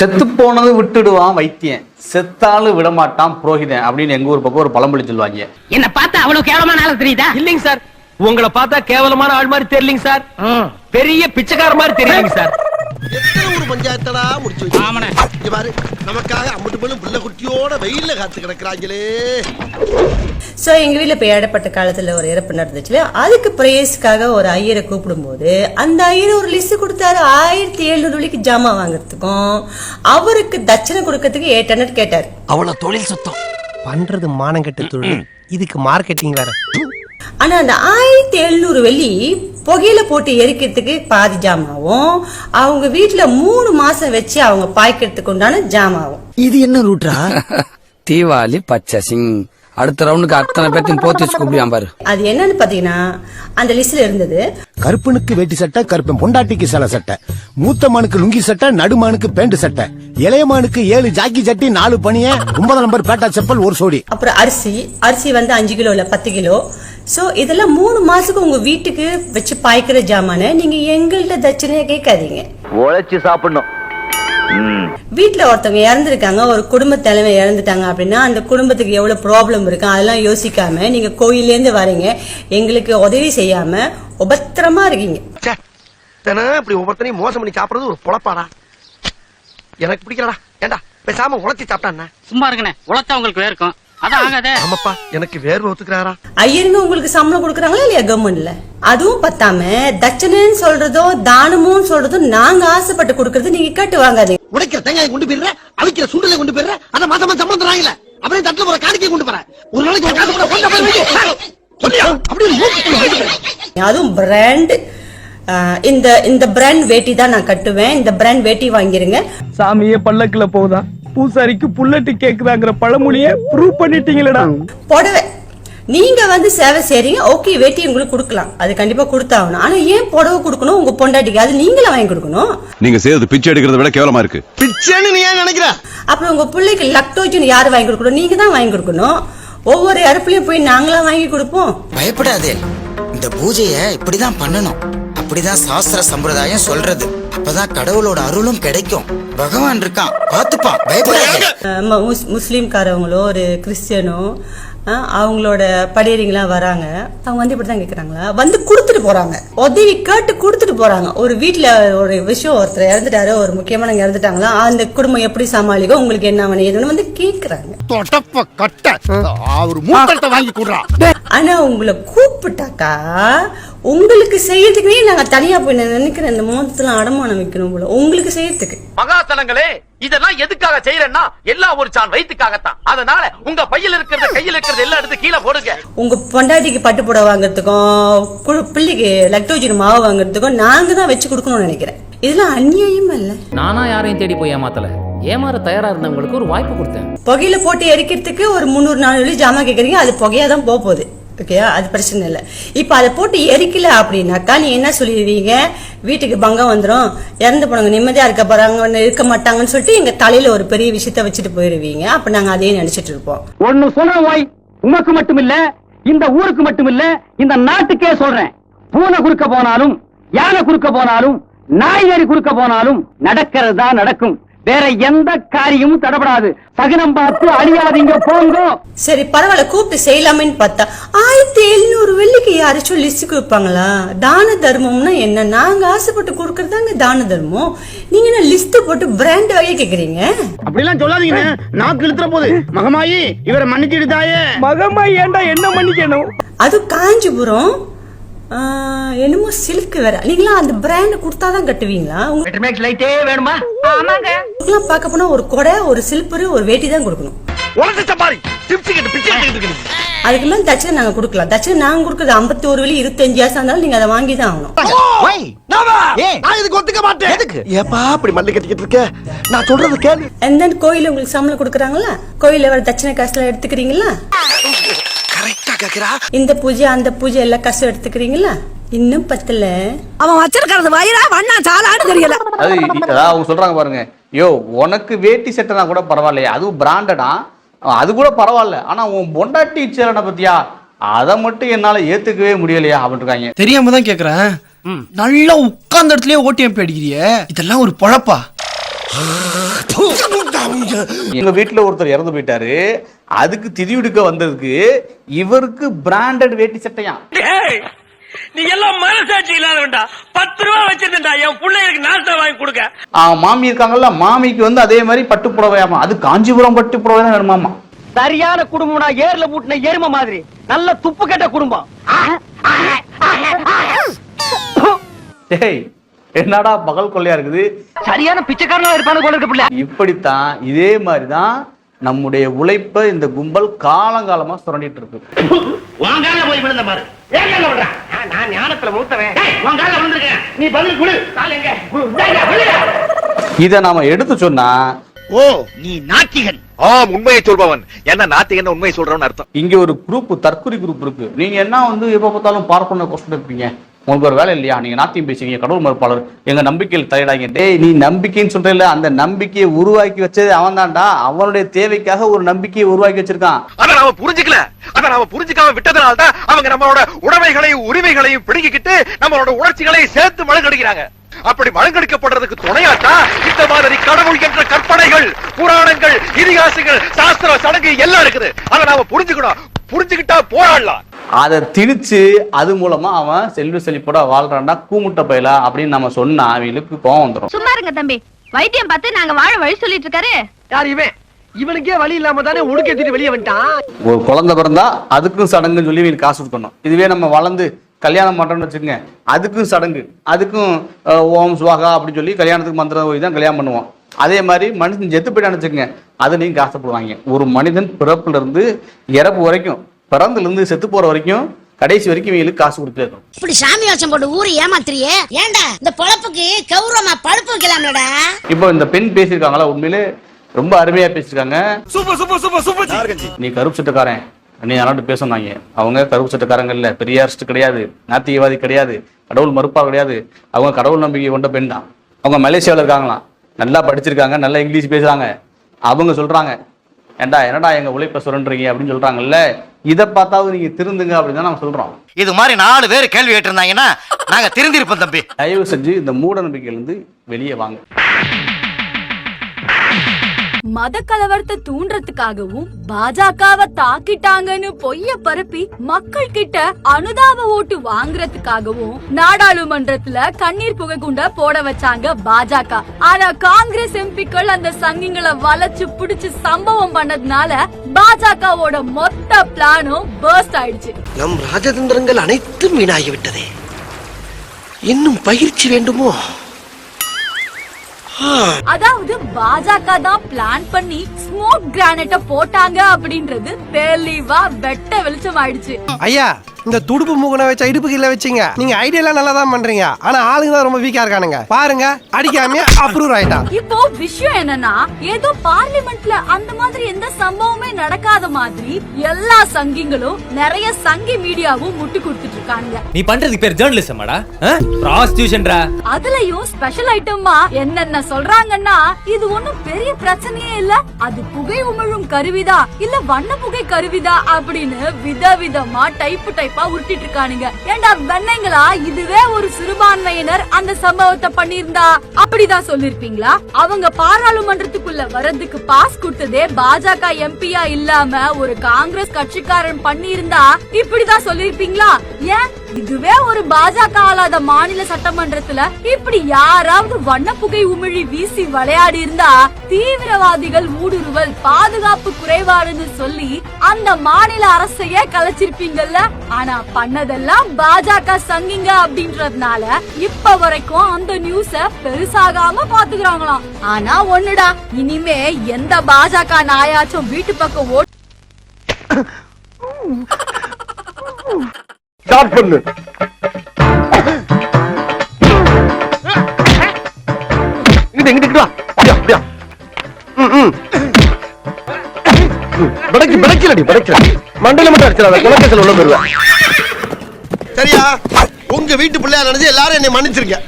செத்து போனது விட்டுடுவான் வைத்தியன். செத்தாலும் விடமாட்டான் புரோகிதன் அப்படின்னு எங்க ஊர் பக்கம் ஒரு பழமொழி சொல்லுவாங்க. என்ன பார்த்தா அவ்வளவு கேவலமான ஆளு தெரியுதா? இல்லைங்க சார். உங்களை பார்த்தா கேவலமான ஆள் மாதிரி தெரியலங்க சார். பெரிய பிச்சைக்கார மாதிரி தெரியுங்க சார். எத்தனை ஒரு பஞ்சாயத்தடா முடிச்சு வச்சு? இங்க பாரு நமக்காக அம்மட்டு பெண்ணும் புள்ள குட்டியோட வெயில்ல காத்து கிடக்குறாங்களே. ஸோ எங்கள் வீட்டில் இப்போ ஏழப்பட்ட காலத்தில் ஒரு இறப்பு நடந்துச்சுல அதுக்கு பிரேஸ்க்காக ஒரு ஐயரை கூப்பிடும்போது அந்த ஐயர் ஒரு லிஸ்ட் கொடுத்தாரு. ஆயிரத்தி எழுநூறு ரூபாய்க்கு ஜாமான் வாங்குறதுக்கும் அவருக்கு தட்சணை கொடுக்கறதுக்கு எயிட் ஹண்ட்ரட் கேட்டார். அவ்வளவு தொழில் சுத்தம். பண்றது மானங்கெட்ட தொழில். இதுக்கு மார்க்கெட்டிங் வேற. ஆனா அந்த ஆயிரத்தி எழுநூறு வெள்ளி புகையில போட்டு எரிக்கிறதுக்கு பாதி ஜாமாவும் அவங்க வீட்டுல மூணு மாசம் வச்சு அவங்க பாய்க்கிறதுக்கு உண்டான ஜாமாவும். இது என்ன ரூட்ரா? தீபாவளி பச்சை சிங். அடுத்த ரவுண்டுக்கு அத்தனை பேர்த்தையும் போத்தி வச்சு கூப்பிடுவான் பாரு. அது என்னன்னு பாத்தீங்கன்னா அந்த லிஸ்ட்ல இருந்தது கருப்பனுக்கு வேட்டி சட்டை கருப்பன் பொண்டாட்டிக்கு சில சட்டை. மூத்த மானுக்கு லுங்கி சட்டை நடுமானுக்கு பேண்ட் சட்டை. இளையமானுக்கு ஏழு ஜாக்கி சட்டி நாலு பனிய ஒன்பது நம்பர் பேட்டா செப்பல் ஒரு சோடி. அப்புறம் அரிசி அரிசி வந்து அஞ்சு கிலோ இல்ல பத்து கிலோ. சோ இதெல்லாம் மூணு மாசத்துக்கு உங்க வீட்டுக்கு வச்சு பாய்க்கிற ஜாமான நீங்க எங்கள்கிட்ட தட்சணையா கேட்காதீங்க. உழைச்சு சாப்பிடணும். வீட்ல ஒருத்தவங்க இறந்துருக்காங்க ஒரு குடும்ப தலைமை இறந்துட்டாங்க அப்படின்னா அந்த குடும்பத்துக்கு எவ்வளவு ப்ராப்ளம் இருக்கு அதெல்லாம் யோசிக்காம நீங்க கோயில்ல இருந்து வரீங்க எங்களுக்கு உதவி செய்யாம உபத்திரமா இருக்கீங்க. இப்படி ஒவ்வொருத்தனையும் மோசம் பண்ணி சாப்பிடுறது ஒரு பொழப்பாடா. எனக்கு பிடிக்கலடா ஏண்டா பேசாம உழைச்சி சாப்பிட்டாண்ணா சும்மா இருக்கனே உழைச்சா உங்களுக்கு வேர்க்கும். ஆகாதே ஆமாப்பா எனக்கு வேர்வை ஒத்துக்கிறாரா? ஐயருங்க உங்களுக்கு சம்பளம் கொடுக்குறாங்களா இல்லையா கவர்மெண்ட்ல அதுவும் பத்தாம தட்சணைன்னு சொல்றதும் தானமும் சொல்றதும் நாங்க ஆசைப்பட்டு கொடுக்கறது நீங்க கேட்டு வாங்காதீங்க. உடைக்கிற தேங்காய் கொண்டு போயிடுற அவிக்கிற சுண்டலை கொண்டு போயிடுற அத மாசமா சம்பளம் அப்படியே தட்டுல போற காணிக்கை கொண்டு போற. ஒரு நாளைக்கு ஒரு காசு கூட கொண்டு போய் வை. சொல்லியா அப்படியே மூக்குக்குள்ள வைக்கிறேன். அதுவும் பிராண்ட் இந்த இந்த பிராண்ட் வேட்டி தான் நான் கட்டுவேன். இந்த பிராண்ட் வேட்டி வாங்கிருங்க. சாமியே பல்லக்குல போகுதா? பூசாரிக்கு புல்லட்டு கேக்குதாங்கிற பழமொழிய ப்ரூவ் பண்ணிட்டீங்களடா. புடவை. நீங்க வந்து சேவை செய்றீங்க ஓகே வேட்டி உங்களுக்கு கொடுக்கலாம். அது கண்டிப்பா கொடுத்தாகணும். ஆனா ஏன் புடவை கொடுக்கணும் உங்க பொண்டாட்டிக்கு? அது நீங்களே வாங்கி கொடுக்கணும். நீங்க செய்யறது பிச்சை எடுக்கிறத விட கேவலமா இருக்கு. பிச்சைன்னு நீ ஏன் நினைக்கிற? அப்புறம் உங்க பிள்ளைக்கு லக்டோஜன் யார் வாங்கி கொடுக்கணும்? நீங்க தான் வாங்கி கொடுக்கணும். ஒவ்வொரு இடத்துலயும் போய் நாங்களா வாங்கி கொடுப்போம். பயப்படாதே. இந்த பூஜைய இப்படிதான் பண்ணணும். அப்படிதான் சாஸ்திர சம்பிரதாயம் சொல்றது. அப்பதான் கடவுளோட அருளும் கிடைக்கும். பகவான் இருக்கான். பாத்துப்பான் பயப்படாதே. முஸ்லீம்காரவங்களோ ஒரு கிறிஸ்டியனோ அவங்களோட படியறிங்களாம் வராங்க. அவங்க வந்து இப்படிதான் கேக்குறாங்களா? வந்து கொடுத்துட்டு போறாங்க. உதவி கேட்டு கொடுத்துட்டு போறாங்க. ஒரு வீட்ல ஒரு விஷயம் ஒருத்தர் இறந்துட்டாரு ஒரு முக்கியமானவங்க இறந்துட்டாங்களா அந்த குடும்பம் எப்படி சமாளிக்கும் உங்களுக்கு என்ன வேணும் எதுன்னு வந்து வாங்கி கொடுறா. ஆனா உங்களை கூப்பிட்டாக்கா உங்களுக்கு செய்யறதுக்குனே நாங்க தனியா போய் நான் நினைக்கிறேன் இந்த மோதத்துல அடமானம் வைக்கணும் போல. உங்களுக்கு செய்யறதுக்கு. மகாசனங்களே இதெல்லாம் எதுக்காக செய்யறேன்னா எல்லாம் ஒரு சான் வயிற்றுக்காகத்தான் அதனால உங்க பையில இருக்கிறத கையில இருக்கிறது எல்லாம் எடுத்து கீழே போடுங்க. உங்க பொண்டாட்டிக்கு பட்டு புடவை வாங்குறதுக்கும் பிள்ளைக்கு லக்டோஜன் மாவு வாங்குறதுக்கும் நாங்க தான் வச்சு கொடுக்கணும்னு நினைக்கிறேன். இதெல்லாம் அநியாயமா இல்ல? நானா யாரையும் தேடி போய் ஏமாத்தல. ஏமாற தயாரா இருந்தவங்களுக்கு ஒரு வாய்ப்பு கொடுத்தேன். புகையில போட்டு எரிக்கிறதுக்கு ஒரு முந்நூறு நானூறு ஜாமான் கேக்குறீங்க அது புகையா தான் போக போகுது. ஓகேயா அது பிரச்சனை இல்லை. இப்போ அதை போட்டு எரிக்கல அப்படின்னாக்கா நீ என்ன சொல்லிடுவீங்க? வீட்டுக்கு பங்கம் வந்துடும் இறந்து போனவங்க நிம்மதியா இருக்க போறாங்க இருக்க மாட்டாங்கன்னு சொல்லிட்டு எங்க தலையில ஒரு பெரிய விஷயத்த வச்சுட்டு போயிடுவீங்க அப்ப நாங்க அதையே நினைச்சிட்டு இருப்போம். ஒன்னு சொல்றேன் வாய் உமக்கு மட்டும் இல்ல இந்த ஊருக்கு மட்டும் இல்ல இந்த நாட்டுக்கே சொல்றேன். பூனை குறுக்க போனாலும் யானை குறுக்க போனாலும் நாய்கறி குறுக்க போனாலும் நடக்கிறது தான் நடக்கும். வேற எந்த காரியமும் தடப்படாது சகனம் பார்த்து அழியாதீங்க போங்க. சரி பரவாயில்ல கூப்பிட்டு செய்யலாமேன்னு பார்த்தா ஆயிரத்தி எழுநூறு வெள்ளிக்கு யாராச்சும் லிஸ்ட் கொடுப்பாங்களா? தான தர்மம்னா என்ன? நாங்க ஆசைப்பட்டு கொடுக்கறதாங்க தான தர்மம். நீங்க என்ன லிஸ்ட் போட்டு பிராண்ட் வகையை கேக்குறீங்க? அப்படிலாம் சொல்லாதீங்க. நாக்கு இழுத்துற போது. மகமாயி இவரை மன்னிச்சிடு தாயே. மகமா ஏண்டா என்ன மன்னிக்கணும்? அது காஞ்சிபுரம். என்னமோ சில்க் வேற. நீங்களாம் அந்த பிராண்ட் கொடுத்தாதான் கட்டுவீங்களா? லைட்டே வேணுமா? உங்களுக்குலாம் பார்க்க போனா ஒரு கொடை ஒரு சில்பரு ஒரு வேட்டி தான் கொடுக்கணும். உழைச்ச சப்பாரி டிப்ஸ் கேட்டு பிச்சை எடுத்துக்கிட்டு இருக்கு அதுக்கெல்லாம் தட்சணை நாங்க கொடுக்கலாம். தட்சணை நாங்க கொடுக்குறது ஐம்பத்தி ஒரு வெள்ளி இருபத்தஞ்சு ஆசை இருந்தாலும் நீங்க அதை வாங்கி தான் ஆகணும். நான் இதுக்கு ஒத்துக்க மாட்டேன். எதுக்கு? ஏப்பா அப்படி மல்லி கட்டிக்கிட்டு இருக்க? நான் சொல்றது கேளு. அண்ட் தென் கோயில உங்களுக்கு சம்பளம் கொடுக்குறாங்களா? கோயில வர தட்சணை காசுலாம் எடுத்துக்கிறீங்களா? கரெக்டா கேக்குறா? இந்த பூஜை அந்த பூஜை எல்லா காசும் எடுத்துக்கிறீங்களா? இன்னும் பத்தல. அவன் வச்சிருக்கிறது வயிறா வண்ணா சாலான்னு தெரியல. அது அவங்க சொல்றாங்க பாருங்க. யோ உனக்கு வேட்டி சட்டைனா கூட பரவாயில்லையே. அதுவும் பிராண்டடா அது கூட பரவாயில்ல. ஆனா உன் பொண்டாட்டி சேரனை பத்தியா? அதை மட்டும் என்னால ஏத்துக்கவே முடியலையா அப்படின்னு இருக்காங்க. தெரியாம தான் கேக்குறேன். நல்லா உட்கார்ந்த இடத்துலயே ஓட்டியம் அடிக்கிறியே. இதெல்லாம் ஒரு பொழப்பா? எங்க வீட்டுல ஒருத்தர் இறந்து போயிட்டாரு. அதுக்கு திதியுடுக்க வந்ததுக்கு இவருக்கு பிராண்டட் வேட்டி சட்டையா? நீ எல்லாம் மனசாட்சி இல்லாதவன்டா. பத்து ரூபா வச்சிருந்தா என் பிள்ளைகளுக்கு நாஸ்தா வாங்கி கொடுக்க. அவன் மாமி இருக்காங்கல்ல மாமிக்கு வந்து அதே மாதிரி பட்டு புடவையாமா? அது காஞ்சிபுரம் பட்டு புடவை தான் வேணுமாமா? சரியான குடும்பம்னா ஏர்ல பூட்டின எரும மாதிரி. நல்ல துப்பு கெட்ட குடும்பம். டேய் என்னடா பகல் கொள்ளையா இருக்குது? சரியான பிச்சைக்காரனா இருப்பானு போல இருக்க பிள்ளை. இப்படித்தான் இதே மாதிரி தான் நம்முடைய உழைப்பை இந்த கும்பல் காலங்காலமா சுரண்டிட்டு இருக்கு. வாங்கால போய் விழுந்த பாரு. ஏன் கால விடுற நான் ஞானத்துல மூத்தவன். வாங்கால விழுந்திருக்கேன் நீ பதில் குடு கால் எங்க? டேய், விழுடா. இதை நாம எடுத்து சொன்னா ஓ நீ நாத்திகன். ஆம் உண்மையை சொல்பவன். என்ன நாத்திகன் உண்மையை சொல்றவன் அர்த்தம். இங்க ஒரு குரூப் தற்கொலை குரூப் இருக்கு. நீங்க என்ன வந்து எப்ப பார்த்தாலும் பார்ப்பன கொஸ்டின் இருப்பீங்க உனக்கு ஒரு வேலை இல்லையா? நீங்க நாத்தியம் பேசுவீங்க கடவுள் மறுப்பாளர். எங்க நம்பிக்கையில் தலையிடாங்க டேய் நீ நம்பிக்கைன்னு சொல்றல அந்த நம்பிக்கையை உருவாக்கி வச்சது அவன் தான்டா அவனுடைய தேவைக்காக ஒரு நம்பிக்கையை உருவாக்கி வச்சிருக்கான். அதை நாம புரிஞ்சுக்கல. அதை நாம புரிஞ்சுக்காம விட்டதுனால்தான் அவங்க நம்மளோட உடமைகளையும் உரிமைகளையும் பிடுங்கிக்கிட்டு நம்மளோட உணர்ச்சிகளை சேர்த்து மழுங்கடிக்கிறாங்க. அப்படி மழுங்கடிக்கப்படுறதுக்கு துணையாட்டா இந்த மாதிரி கடவுள் என்ற கற்பனைகள் புராணங்கள் இதிகாசங்கள் சாஸ்திர சடங்கு எல்லாம் இருக்குது. அதை நாம புரிஞ்சுக்கணும். புரிஞ்சுக்கிட்டா போராடலாம். அதை திணிச்சு அது மூலமா அவன் செல்வ செழிப்போட வாழ்றான்டா கூமுட்ட பயலா அப்படின்னு நம்ம சொன்னா அவங்களுக்கு கோவம் வந்துடும் சும்மா இருங்க தம்பி. வைத்தியம் பார்த்து நாங்க வாழ வழி சொல்லிட்டு இருக்காரு. யார் இவன்? இவனுக்கே வழி இல்லாம தானே உடுக்க எடுத்துட்டு வெளியே வந்துட்டான். ஒரு குழந்தை பிறந்தா அதுக்கும் சடங்குன்னு சொல்லி இவங்களுக்கு காசு கொடுக்கணும். இதுவே நம்ம வளர்ந்து கல்யாணம் பண்றோம்னு வச்சுக்கோங்க. அதுக்கும் சடங்கு. அதுக்கும் ஓம் சுவாகா அப்படின்னு சொல்லி கல்யாணத்துக்கு மந்திரம் போய் தான் கல்யாணம் பண்ணுவோம். அதே மாதிரி மனுஷன் செத்து போயிட்டான்னு வச்சுக்கோங்க. அதுலேயும் காசு போடுவாங்க. ஒரு மனிதன் பிறப்புல இருந்து இறப்பு வரைக்கும் பிறந்துல இருந்து செத்து போற வரைக்கும் கடைசி வரைக்கும் இவங்களுக்கு காசு கொடுத்துட்டே இருக்கணும். இப்படி சாமி வேஷம் போட்டு ஊரை ஏமாத்துறியே? ஏன்டா இந்த பொழப்புக்கு கௌரவமா பழுப்பு வைக்கலாம்லடா? இப்போ இந்த பெண் பேசியிருக்காங்களா? உண்மையிலே ரொம்ப அருமையா பேசியிருக்காங்க. நீ கருப்பு சட்டக்காரன். நீ யாராட்டு பேசுனாங்க அவங்க கருப்பு சட்டக்காரங்க இல்ல. பெரியாரிஸ்ட் கிடையாது. நாத்திகவாதி கிடையாது. கடவுள் மறுப்பா கிடையாது. அவங்க கடவுள் நம்பிக்கை கொண்ட பெண் தான். அவங்க மலேசியாவில் இருக்காங்களாம். நல்லா படிச்சிருக்காங்க. நல்லா இங்கிலீஷ் பேசுறாங்க. அவங்க சொல்றாங்க. ஏண்டா என்னடா எங்க உழைப்பை சுரண்டுறீங்க அப்படின்னு சொல்றாங்கல்ல இதை பார்த்தாவது நீங்க திருந்துங்க அப்படின்னு தான் நம்ம சொல்றோம். இது மாதிரி நாலு பேர் கேள்வி கேட்டிருந்தாங்கன்னா நாங்க திருந்திருப்போம் தம்பி. தயவு செஞ்சு இந்த மூட நம்பிக்கையிலிருந்து வெளியே வாங்க. மத கலவரத்தை தூண்டுறதுக்காகவும் பாஜகவை தாக்கிட்டாங்கன்னு பொய்ய பரப்பி மக்கள் கிட்ட அனுதாப ஓட்டு வாங்குறதுக்காகவும் நாடாளுமன்றத்துல கண்ணீர் புகை குண்ட போட வச்சாங்க பாஜக. ஆனா காங்கிரஸ் எம்பிக்கள் அந்த சங்கிங்களை வளைச்சு பிடிச்சு சம்பவம் பண்ணதுனால பாஜகவோட மொத்த பிளானும் பர்ஸ்ட் ஆயிடுச்சு. நம் ராஜதந்திரங்கள் அனைத்தும் வீணாகிவிட்டதே. இன்னும் பயிற்சி வேண்டுமோ? அதாவது பாஜக தான் பிளான் பண்ணி ஸ்மோக் கிரானைட்ட போட்டாங்க அப்படின்றது தெளிவா வெட்ட வெளிச்சம் ஆயிடுச்சு ஐயா இந்த துடுப்பு மூக்கனை வச்ச இடுப்பு கீழ வச்சீங்க. நீங்க ஐடியா எல்லாம் நல்லா தான் பண்றீங்க. ஆனா ஆளுங்க தான் ரொம்ப வீக்கா இருக்கானுங்க. பாருங்க அடிக்காம அப்ரூவ் ஆயிட்டான். இப்போ விஷயம் என்னன்னா ஏதோ பார்லிமெண்ட்ல அந்த மாதிரி எந்த சம்பவமே நடக்காத மாதிரி எல்லா சங்கிங்களும் நிறைய சங்கி மீடியாவும் முட்டு கொடுத்துட்டு இருக்காங்க நீ பண்றதுக்கு பேர் ஜேர்னலிசமாடா ப்ராஸ்டியூஷன்டா அதுலயும் ஸ்பெஷல் ஐட்டமா என்னென்ன சொல்றாங்கன்னா இது ஒண்ணும் பெரிய பிரச்சனையே இல்ல. அது புகை உமிழும் கருவிதா இல்ல வண்ண புகை கருவிதா அப்படின்னு விதவிதமா டைப்பு டைப்பா உருட்டிட்டு இருக்கானுங்க. ஏண்டா வெண்ணைங்களா இதுவே ஒரு சிறுபான்மையினர் அந்த சம்பவத்தை பண்ணியிருந்தா? அப்படிதான் சொல்லிருப்பீங்களா? அவங்க பாராளுமன்றத்துக்குள்ள வர்றதுக்கு பாஸ் கொடுத்ததே பாஜக எம்பியா இல்லாம ஒரு காங்கிரஸ் கட்சிக்காரன் பண்ணியிருந்தா? இப்படிதான் சொல்லிருப்பீங்களா? ஏன்? இதுவே ஒரு பாஜக ஆளாத மாநில சட்டமன்றத்துல இப்படி யாராவது வண்ண புகை உமிழி வீசி விளையாடி இருந்தா தீவிரவாதிகள் ஊடுருவல் பாதுகாப்பு குறைபாடுன்னு சொல்லி அந்த மாநில அரசையே கலைச்சிருப்பீங்கல்ல? ஆனா பண்ணதெல்லாம் பாஜக சங்கிங்க அப்படின்றதுனால இப்ப வரைக்கும் அந்த நியூஸ பெருசாகாம பாத்துக்கிறாங்களாம். ஆனா ஒண்ணுடா இனிமே எந்த பாஜக நாயாச்சும் வீட்டு பக்கம் ஓட்டு ஸ்டார்ட் பண்ணு இங்கிட்டு இங்கிட்டு வா. அப்படியா அப்படியா? ம், ம். ம், பிடைக்கு பிடைக்கலடி பிடைக்கல மண்டையில மட்டும் அடிச்சிடாத குலக்கேசல் உள்ள போயிருவேன் சரியா? உங்க வீட்டு பிள்ளையா நினைச்சு எல்லாரும் என்னை மன்னிச்சிருக்க